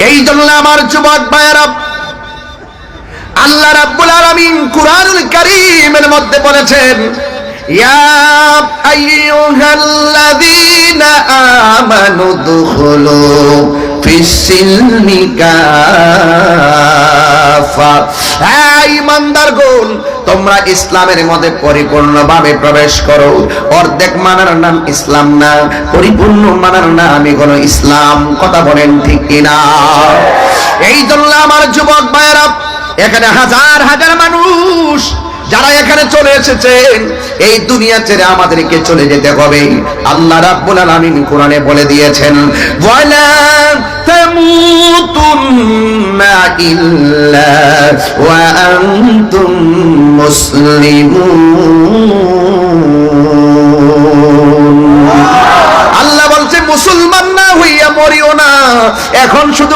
এই জন্য আমার যুবক ভাইয়েরা আল্লাহ রাব্বুল আলামিন কুরআনুল কারীমের মধ্যে বলেছেন ইয়া আইয়ুহাল্লাযীনা তোমরা ইসলামের মধ্যে পরিপূর্ণভাবে প্রবেশ করো। অর্ধেক মানার নাম ইসলাম না, পরিপূর্ণ মানার নামে কোনো ইসলাম। কথা বলেন ঠিক কিনা? এই জন্য আমার যুবক ভাইয়েরা, এখানে হাজার হাজার মানুষ যারা এখানে চলে এসেছেন এই দুনিয়া ছেড়ে আমাদেরকে চলে যেতে হবে। আল্লাহ রাব্বুল আলামিন কোরআনে বলে দিয়েছেন, ওয়ালা তামুতুন্না ইল্লা ওয়া আনতুম মুসলিমুন। আল্লাহ বলছে, মুসলমান না হইয়া মরিও না। এখন শুধুমাত্র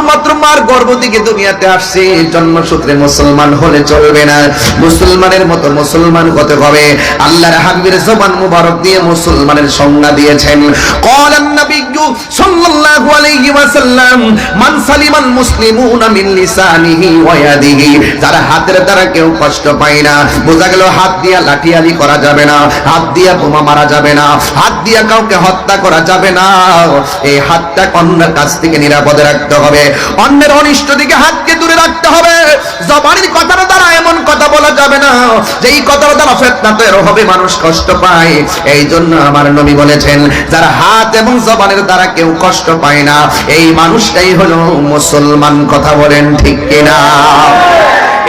গর্ব থেকে দুনিয়াতে আসছি, জন্মসূত্রে মুসলমান হলে চলবে না। মুসলমানের মতো মুসলমান হতে হবে। আল্লাহর হাবিবের জবান মুবারক দিয়ে মুসলমানের সংজ্ঞা দিয়েছেন। কলান নাবিয়্যু সাল্লাল্লাহু আলাইহি ওয়াসাল্লাম, মান সালিমান মুসলিমুনা মিন লিসানিহি ওয়া ইয়াদিহি। তার হাতের দ্বারা কেউ কষ্ট পায় না। বোঝা গেল হাত দিয়া লাঠিয়ালি করা যাবে না, হাত দিয়া বোমা মারা যাবে না, হাত দিয়া কাউকে হত্যা করা যাবে না। এই হাতটা অন্যের কাছ থেকে নিরাপদে রাখতে হবে। অন্যের অনিষ্ট দিকে হাতকে দূরে রাখতে হবে। জবানের কথার দ্বারা এমন কথা বলা যাবে না, যে এই কথার দ্বারা ফেতনা তৈরি হবে, মানুষ কষ্ট পায়। এই জন্য আমার নবী বলেছেন, যারা হাত এবং জবানের দ্বারা কেউ কষ্ট পায় না, এই মানুষটাই হলো মুসলমান, কথা বলেন ঠিক কিনা?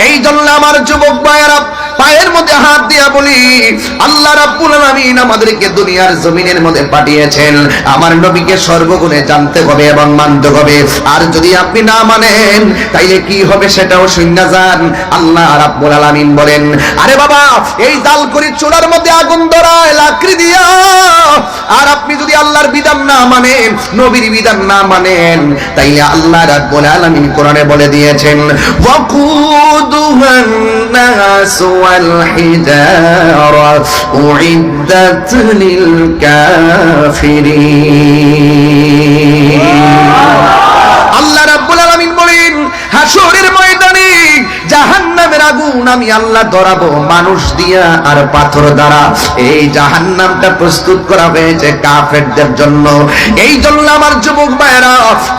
এই জন্য আমার যুবক ভাইয়েরা পায়ের মধ্যে হাত দিয়া বলি, আল্লাহ রাব্বুল আলামিন আমাদেরকে দুনিয়ার জমিনের মধ্যে পাঠিয়েছেন। আমার নবীকে সর্বগুণে জানতে হবে এবং মানতে হবে। আর যদি আপনি না মানেন, তাইলে কি হবে সেটাও শুননা যান। আল্লাহ রাব্বুল আলামিন বলেন, আরে বাবা, এই জাল করি চুলার মধ্যে আগুন ধরায়, লাকড়ি দিয়া আর আপনি যদি আল্লাহর বিধান না মানেন, নবীর বিধান না মানেন তাই আল্লাহ রাব্বুল আলামিন কোরআনে বলে দিয়েছেন ওয়াকুদুহান নাস ওয়াল হিজারা উইদ্দাত লিল কাফিরিন আল্লাহ রাব্বুল আলামিন বলেন, হাশরের ময়দানে জাহান্নামের আগুন আমি আল্লাহ ধরাবো, মানুষ দিয়া আর পাথর দ্বারা। এই জাহান্নামটা প্রস্তুত করা হয়েছে কাফেরদের জন্য। এই জন্য আমার যুবক ভাইরা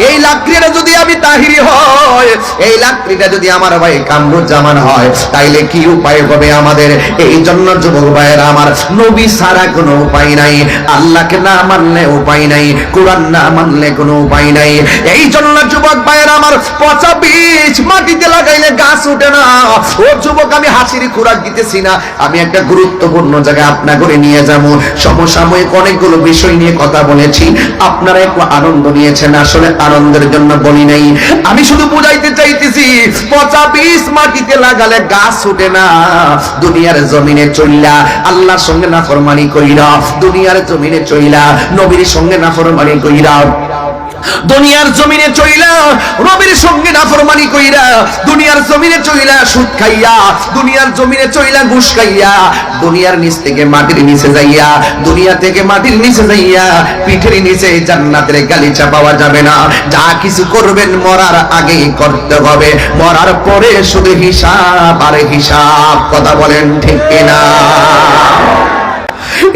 এই লাকড়িটা যদি আমি তাহিরি হয় এই লাকড়িটা যদি আমার ভাই কামরুজ্জামান হয়, তাইলে কি উপায় হবে আমাদের? এই জন্য যুবক ভাইরা আমার নবী ছাড়া কোনো উপায় নাই, আল্লাহকে না মানলে উপায় নাই, কোরআন না মানলে কোনো উপায় নাই। এই জন্য যুবক ভাইরা আমার পচা বীজ মাটিতে লাগাইলে গাছ উঠে না। ও যুবক, আমি হাসির খোরাক দিতেছি না। আমি একটা গুরুত্বপূর্ণ জায়গায় আপনা করে নিয়ে যাব। সমসাময়িক অনেকগুলো বিষয় নিয়ে কথা বলেছি। আপনারা একটু আনন্দ নিয়েছেন, আসলে আনন্দের জন্য বলি নাই। আমি শুধু বুঝাইতে চাইতেছি, পচা বীজ মাটিতে লাগালে গাছ উঠে না। দুনিয়ার জমিনে চইলা আল্লাহর সঙ্গে নাফরমানি কইরা, দুনিয়ার জমিনে চইলা নবীর সঙ্গে নাফরমানি কইরা দুনিয়ার জমিনে চইলা, রবির সঙ্গে নাফরমানি কইরা, দুনিয়ার জমিনে চইলা সুদ খাইয়া, দুনিয়ার জমিনে চইলা ঘুষ খাইয়া, দুনিয়ার নিচ থেকে মাটির নিচে যাইয়া, দুনিয়া থেকে মাটির নিচে যাইয়া, পিঠের নিচে জান্নাতের গালিচা পাওয়া যাবে না। যা কিছু করবেন মরার আগেই করতে হবে। মরার পরে শুধু হিসাব আর হিসাব, কথা বলেন ঠিক কিনা?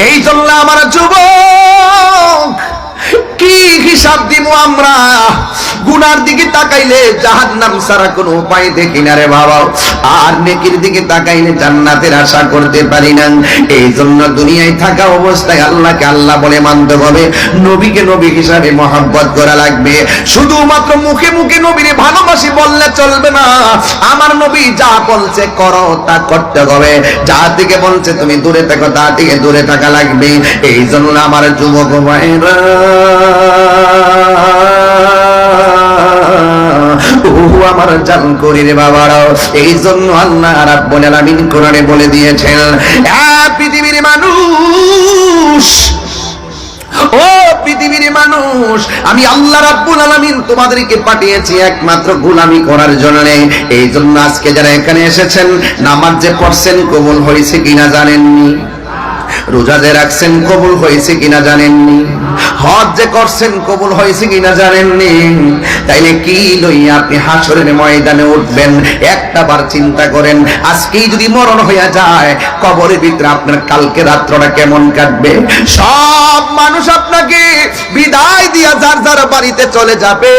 এই জন্য আমার যুবক হিসাব দিব আমরা। গুনার দিকে তাকাইলে জাহান্নাম ছাড়া কোনো উপায় দেখি না রে বাবা আর নেকির দিকে তাকাইলে জান্নাতের আশা করতে পারি না। এই জন্য দুনিয়ায় থাকা অবস্থায় আল্লাহকে আল্লাহ বলে মানতে হবে। নবীকে নবী হিসাবে মহাব্বত করা লাগবে। শুধুমাত্র মুখে মুখে নবীরে ভালোবাসি বললে চলবে না। আমার নবী যা বলছে করো, তা করতে হবে। যা থেকে বলছে তুমি দূরে থাকো তা থেকে দূরে থাকা লাগবে। এই জন্য আমার যুবক ভাইরা ওহো, আমার জান করি রে এই জন্য আল্লাহ রাব্বুল আলামিন কোরআনে বলে দিয়েছেন পৃথিবীর মানুষ, ও পৃথিবীর মানুষ, আমি আল্লাহ রাব্বুল আলামিন তোমাদেরকে পাঠিয়েছি একমাত্র গোলামি করার জন্য। এই জন্য আজকে যারা এখানে এসেছেন, নামাজ যে পড়ছেন কবুল হয়েছে কিনা জানেননি? রোজা যে রাখছেন কবুল হয়েছে কিনা জানেননি? হজ যে করছেন কবুল হয়েছে কিনা জানেননি? তাইলে কি লইয়া আপনি হাসরের ময়দানে উঠবেন? একটা বার চিন্তা করেন, আজকেই যদি মরণ হইয়া যায়, কবরের ভিতরে আপনার কালকে রাত্রটা কেমন কাটবে? সব মানুষ আপনাকে বিদায় দিয়া যার যার বাড়িতে চলে যাবে।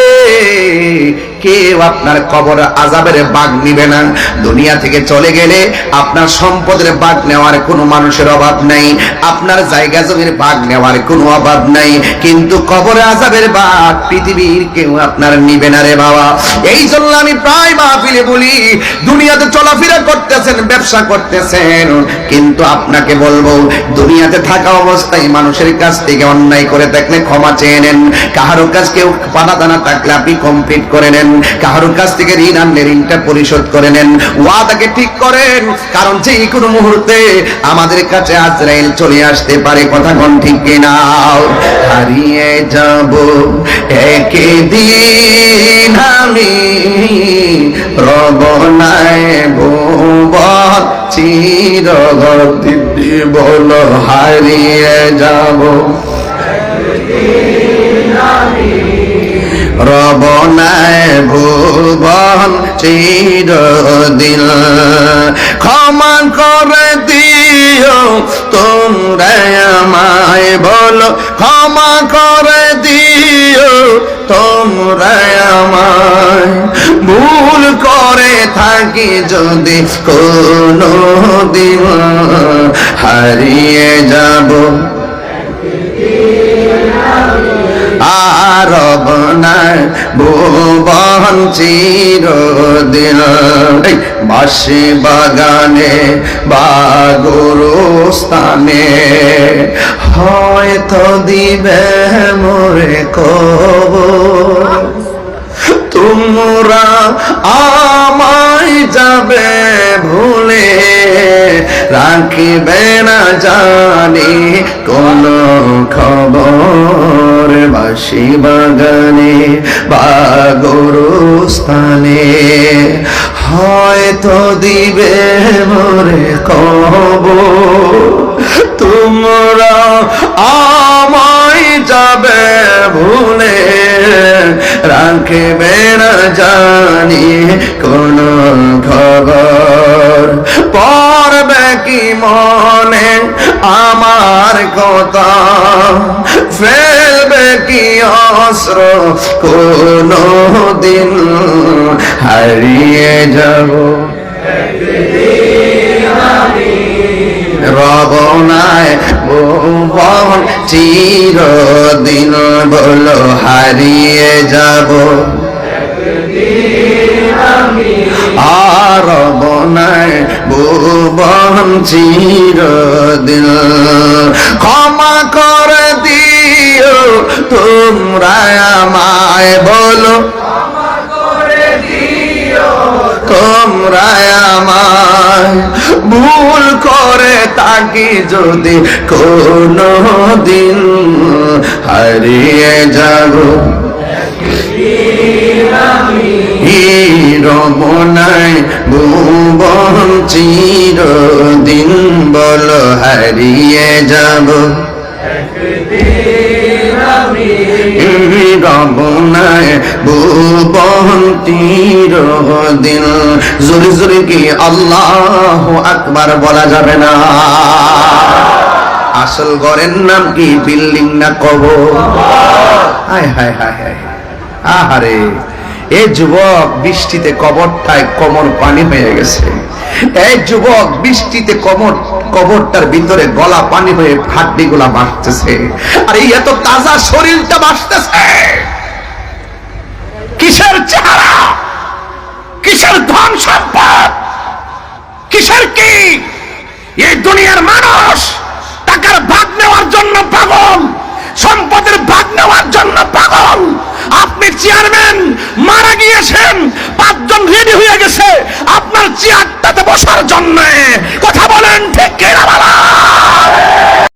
কেউ আপনার কবর আজাবের বাঘ নিবে না। দুনিয়া থেকে চলে গেলে আপনার সম্পদের বাঘ নেওয়ার কোনো মানুষের অভাব নাই। আপনার জায়গা জমির বাঘ নেওয়ার কোনো অভাব নাই। কিন্তু কবরে আজাবের বাঘ পৃথিবীর কেউ আপনার নিবে না রে বাবা। এই জন্য আমি প্রায় মাহফিলে বলি, দুনিয়াতে চলাফেরা করতেছেন, ব্যবসা করতেছেন। কিন্তু আপনাকে বলব, দুনিয়াতে থাকা অবস্থায় মানুষের কাছ থেকে অন্যায় করে থাকলে ক্ষমা চেয়ে নেন। কাহারো কাছ কেউ পানা দানা থাকলে আপনি কমপ্লিট করে নেন। কাহারোর কাছ থেকে ঋণ আনলে ঋণটা পরিশোধ করে নেন। ওয়াদাকে ঠিক করেন, কারণ যে কোনো মুহূর্তে আমাদের কাছে আজরাইল চলে আসতে পারে, কথা কোন ঠিক কিনা? হারিয়ে যাব একে দিন আমি, রবনায় হারিয়ে যাব। রবনায় ভুবন চিরদিন। ক্ষমা করে দিও, তোমরা আমায় বলো। ক্ষমা করে দিও, তোমরা আমায়। ভুল করে থাকি যদি কোনো দিন হারিয়ে যাব বনায় ভুবন চিরদিন। বাসি বাগানে বা স্থানে হয়তো দিবে মোরে কবর। তোমরা আমায় যাবে ভুলে, রাখিবে না জানি কোন খবর। বাসি বাগানে বা স্থানে হয়তো দিবে মোরে কবর। তোমরা আমায় যাবে ভুলে। রাখবে না জানি কোন খবর। পড়বে কি মনে আমার কথা? ফেলবে কি অস্ত্র? কোন দিন হারিয়ে যাব। রবনায় ভুবন চিরদিন বলো হারিয়ে যাব। আর বনায় ভুবন চিরদিন তোমরা আমায় বলো। তোমরা আমায় ভুল করে তাকি যদি কোনো দিন হারিয়ে যাব। রমনায় ভুবন চিরদিন বল, হারিয়ে যাব। রমনায় ভুবন দিন জোরে জোরে কি আল্লাহ আকবার বলা যাবে না? আসল ঘরের নাম কি, বিল্ডিং না কবর? হায় হায় হায় হায়। আহারে। এ যুবক বৃষ্টিতে কবরটায় কমর পানি হয়ে গেছে। এই যুবক বৃষ্টিতে কমর, কবরটার ভিতরে গলা পানি হয়ে হাড্ডি গুলা বাঁচতেছে আর এই এত তাজা শরীরটা বাঁচতেছে কিসের চেহারা? কিসের ধন সম্পদ? কিসের কি এই দুনিয়ার মানুষ টাকার ভাগ নেওয়ার জন্য পাগল সম্পদের ভাগ নেওয়ার জন্য পাগল আপনি চেয়ারম্যান মারা গিয়েছেন পাঁচজন রেডি হয়ে গেছে আপনার চেয়ারটাতে বসার জন্য কথা বলেন ঠিক কিনা বলেন?